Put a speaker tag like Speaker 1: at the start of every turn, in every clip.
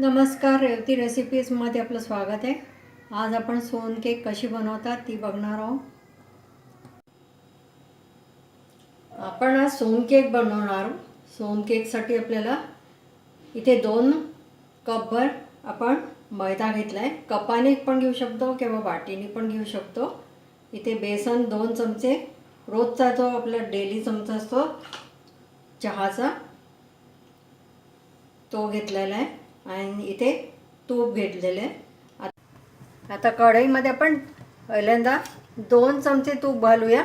Speaker 1: नमस्कार रेवती रेसिपीजमध्ये आपलं स्वागत आहे. आज आपण सोन केक कशी बनवतात ती बघणार आहोत. आपण आज सोन केक बनवणार आहोत. सोन केकसाठी आपल्याला इथे दोन कपभर आपण मैदा घेतला आहे कपाने पण घेऊ शकतो किंवा वाटीने पण घेऊ शकतो. इथे बेसन दोन चमचे. रोजचा जो आपला डेली चमचा असतो चहाचा तो घेतलेला आहे. आणि इथे तूप घेतलेले. आहे आता कढईमध्ये आपण पहिल्यांदा दोन चमचे तूप घालूया.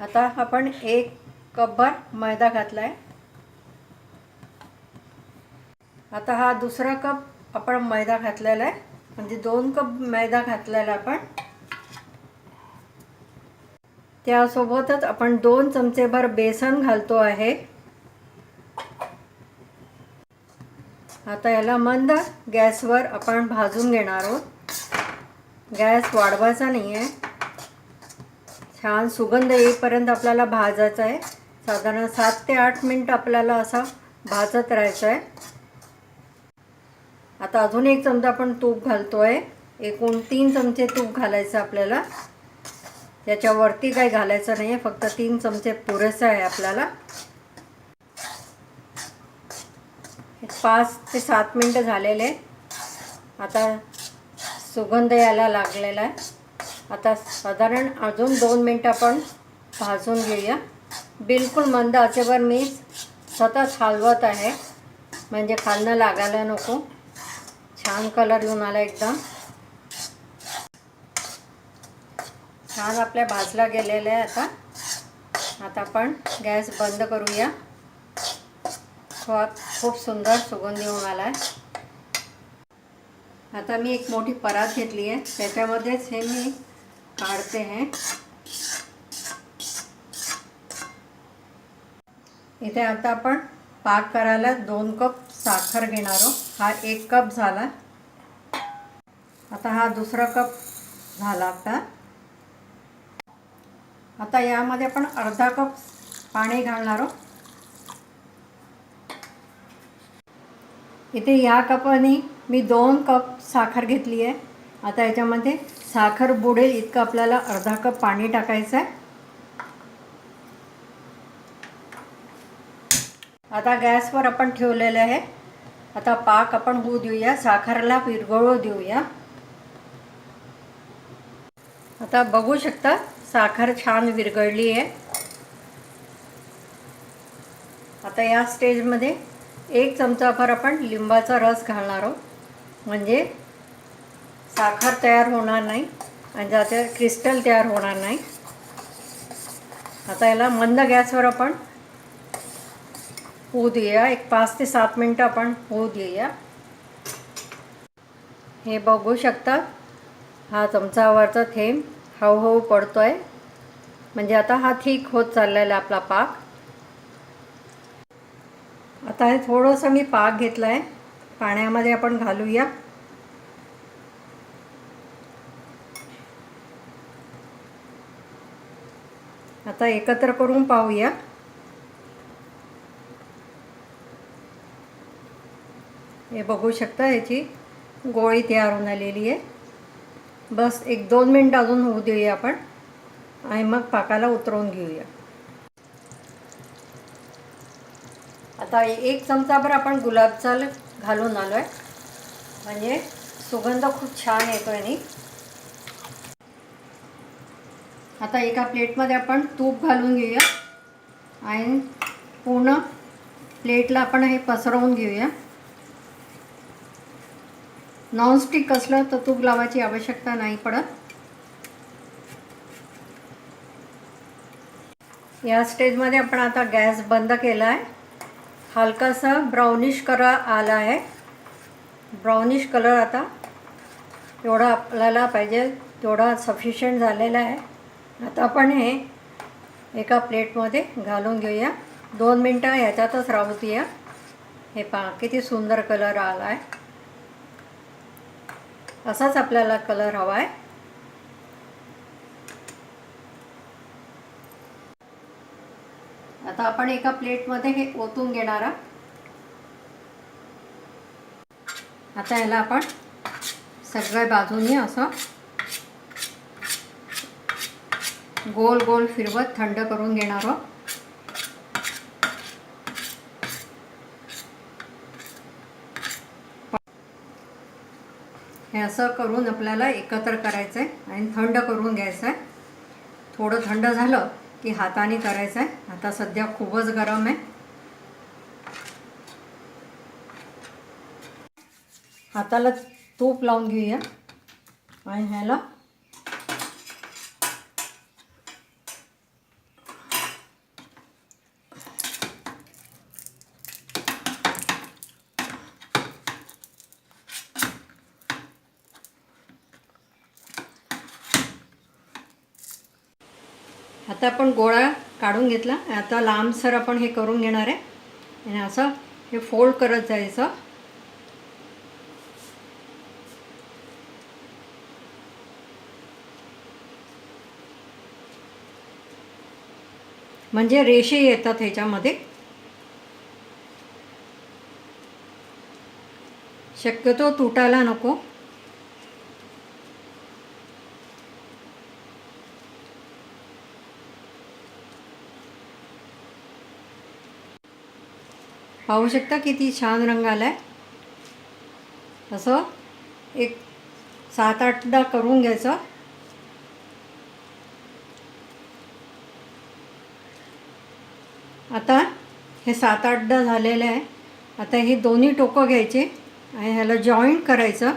Speaker 1: आता आपण एक कपभर मैदा घातला आहे आता हा दुसरा कप आपण मैदा घातलेला आहे. म्हणजे दोन कप मैदा घातलेला आपण. त्यासोबतच आपण दोन चमचेभर बेसन घालतो आहे. आता याला मंद गॅसवर आपण भाजून घेणार आहोत. गॅस वाढवायचा नाही आहे छान सुगंध येईपर्यंत आपल्याला भाजायचं आहे. साधारण सात ते आठ मिनटं आपल्याला असा भाजत राहायचा आहे. आता अजून एक चमचा आपण तूप घालतो आहे एकूण तीन चमचे तूप घालायचं आपल्याला. त्याच्यावरती काही घालायचं नाही आहे फक्त तीन चमचे पुरेसं आहे आपल्याला. पाच ते सात मिनटं झालेले. आता सुगंध यायला लागलेला आहे. आता साधारण अजून दोन मिनटं आपण भाजून घेऊया. बिलकुल मंद आचेवर मी सतत हलवत आहे. म्हणजे खालनं लागायला नको. छान कलर येऊन आला एकदम. छान आपल्या भाजला गेलेलं आहे आता. आता आपण गॅस बंद करूया. खूप सुंदर सुगंध येऊन आला आहे आता मी एक मोठी परात घेतली आहे त्याच्यामध्येच हे मी काढते हैं। इथे आता आपण पाक करायला दोन कप साखर घेणार आहोत. हा एक कप झाला. आता हा दुसरा कप झाला आता. आता यामध्ये आपण अर्धा कप पाणी घालणार आहोत. इथे या कपाने मी दोन कप साखर घेतली आहे. आता याच्यामध्ये साखर बुडेल इतकं आपल्याला अर्धा कप पाणी टाकायचं आहे. आता गॅसवर आपण ठेवलेलं आहे. आता पाक आपण होऊ देऊया साखरला विरघळू देऊया. आता बघू शकता साखर छान विरघळली आहे. आता या स्टेजमध्ये एक चमचाभर आपण लिंबाचा रस घालणार आहोत. म्हणजे साखर तयार होणार नाही आणि ज्याचे क्रिस्टल तयार होणार नाही. आता याला मंद गॅसवर आपण होऊ देऊया. एक पाच ते सात मिनटं आपण होऊ देऊया. हे बघू शकता हा चमचावरचा थेंब हळूहळू पडतो आहे म्हणजे आता हा ठीक होत चाललेला आहे आपला पाक. आता हे थोडंसं मी पाक घेतला आहे पाण्यामध्ये आपण घालूया. आता एकत्र करून पाहूया. हे बघू शकता याची गोळी तयार होऊन आलेली आहे. बस एक दोन मिनटं अजून होऊ देऊया आपण आणि मग पाकाला उतरवून घेऊया. आता एक चमचाभर आपण गुलाबजल घालून आलो आहे म्हणजे सुगंध खूप छान येतो आहे आता एका प्लेटमध्ये आपण तूप घालून घेऊया. आणि पूर्ण प्लेटला आपण हे पसरवून घेऊया. नॉनस्टिक असलं तर तूप लावायची आवश्यकता नाही पडत. या स्टेजमध्ये आपण आता गॅस बंद केला आहे हलकासा ब्राउनिश कलर आला आहे. ब्राउनिश कलर आता एवढा आपल्याला पाहिजे तेवढा सफिशियंट झालेला आहे. आता आपण हे एका प्लेटमध्ये घालून घेऊया. दोन मिनटं ह्याच्यातच राहू या हे पहा किती सुंदर कलर आला आहे असाच आपल्याला कलर हवा आहे आता आपण एका प्लेटमध्ये हे ओतून घेणार आहोत. आता ह्याला आपण सगळ्या बाजूनी असं गोल गोल फिरवत थंड करून घेणार आहोत. हे असं करून आपल्याला एकत्र करायचं आहे आणि थंड करून घ्यायचं आहे थोडं थंड झालं की हाताने करायचं आहे आता सध्या खूपच गरम आहे. हाताला तूप लावून घेऊया. आणि ह्याला आता आपण गोळा काढून घेतला. आता लांबसर आपण हे करून घेणार आहे. आणि असं हे फोल्ड करत जायचं. म्हणजे रेषे येतात ह्याच्यामध्ये. शक्यतो तुटायला नको. पाहू शकता किती छान रंग आलाय. असं एक सात आठदा करून घ्यायचं. आता हे सात आठदा झालेलं आहे. आता हे दोन्ही टोकं घ्यायचे आणि ह्याला जॉईंट करायचं.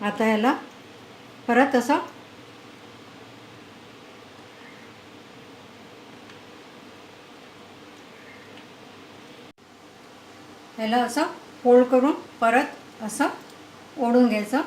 Speaker 1: आता ह्याला परत असं ह्याला असं फोल्ड करून परत असं ओढून घ्यायचं.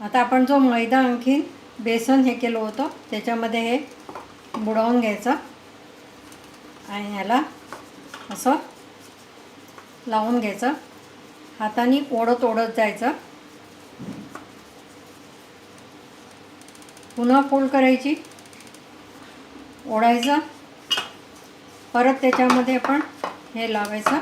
Speaker 1: आता आपण जो मैदा आणखीन बेसन हे केलं होतं त्याच्यामध्ये हे बुडवून घ्यायचं. आणि ह्याला असं लावून घ्यायचं. हाताने ओढत ओढत जायचं. पुन्हा फोल्ड करायची. ओढायचं. परत त्याच्यामध्ये आपण हे लावायचं.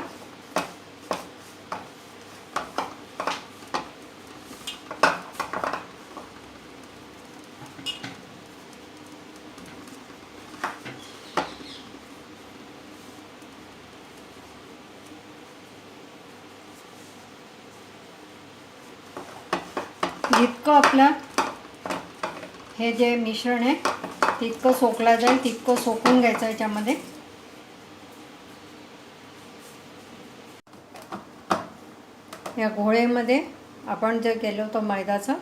Speaker 1: जितकं आपलं हे जे मिश्रण आहे तितकं सोकला जाईल तितकं सोकून घ्यायचं याच्यामध्ये. या घोळेमध्ये आपण जे केलं होतं मैदाचं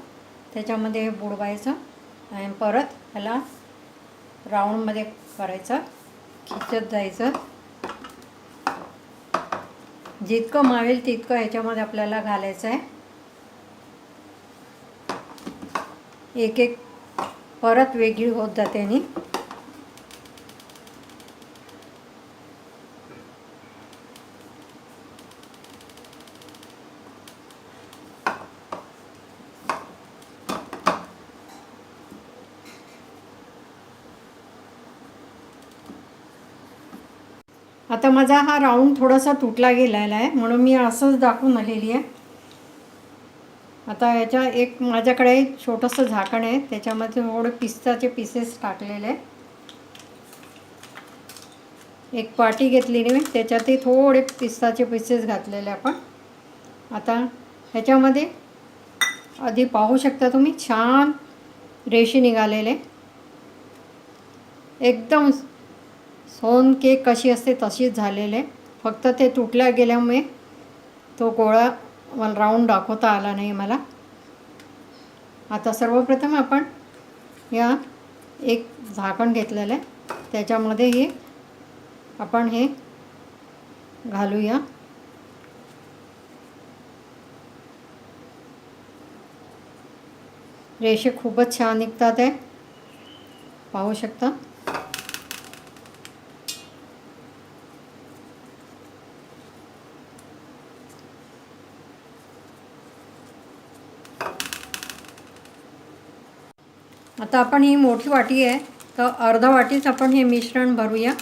Speaker 1: त्याच्यामध्ये हे बुडवायचं आणि परत ह्याला राऊंडमध्ये करायचं खिचत जायचं. जितकं मावेल तितकं ह्याच्यामध्ये आपल्याला घालायचं आहे. एक एक परत वेगळी होत जाते आणि आता माझा हा राऊंड थोडासा तुटला गेलेला आहे म्हणून मी असंच दाखवून आलेली आहे. आता याच्या एक माझ्याकडे छोटंसं झाकण आहे. त्याच्यामध्ये थोडे पिस्ताचे पीसेस टाकलेले एक पाटी घेतली मी. त्याच्यातही थोडे पिस्ताचे पीसेस घातलेले आपण. आता ह्याच्यामध्ये आधी पाहू शकता तुम्ही छान रेशी निघालेले. एकदम सोन केक कशी असते तशीच झालेले. फक्त ते तुटल्या गेल्यामुळे तो गोळा मला राऊंड दाखवता आला नाही मला. आता सर्वप्रथम आपण या एक झाकण घेतलेलं आहे. त्याच्यामध्ये हे आपण हे घालूया. रेषे खूपच छान निघतात आहे. पाहू शकता. आता आपण ही मोठी वाटी आहे तर अर्धा वाटीच आपण हे मिश्रण भरूया.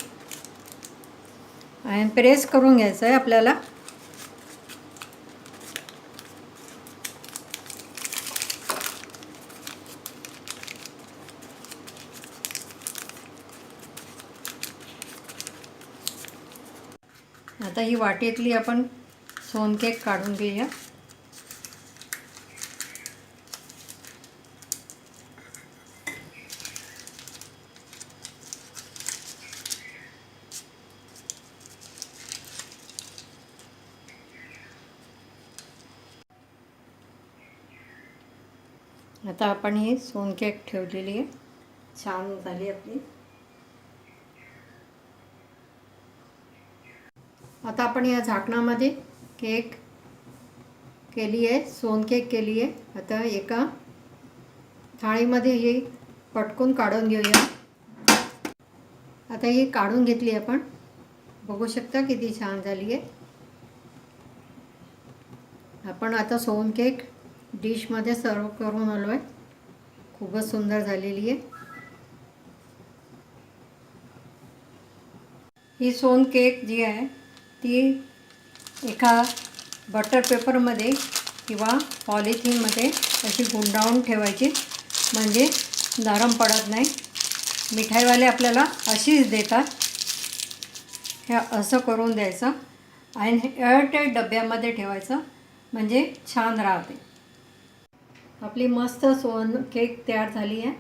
Speaker 1: आणि प्रेस करून घ्यायचं आहे आपल्याला. आता ही वाटीतली आपण सोनकेक काढून घेऊया. आता आपण ही सोनकेक ठेवलेली आहे. छान झाली आपली. आता आपण या झाकणामध्ये केक केली आहे सोनकेक केली आहे. आता एका थाळीमध्ये ही पटकून काढून घेऊया. आता ही काढून घेतली आपण. बघू शकता किती छान झाली आहे. आपण आता सोनकेक डिशमध्ये सर्व करून आलो आहे खूपच सुंदर झालेली आहे. ही सोन केक जी आहे ती एका बटर पेपरमध्ये किंवा पॉलिथिनमध्ये अशी गुंडाळून ठेवायची. म्हणजे नरम पडत नाही. मिठाईवाले आपल्याला अशीच देतात. हे असं करून द्यायचं. आणि एअरटेड डब्यामध्ये ठेवायचं. म्हणजे छान राहते. आपली मस्त सोन केक तयार झाली आहे.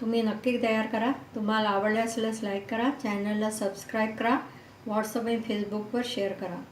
Speaker 1: तुम्ही नक्की तयार करा. तुम्हाला आवडल्यास लाईक करा. चॅनलला सबस्क्राईब करा. व्हॉट्सअप आणि फेसबुकवर शेअर करा.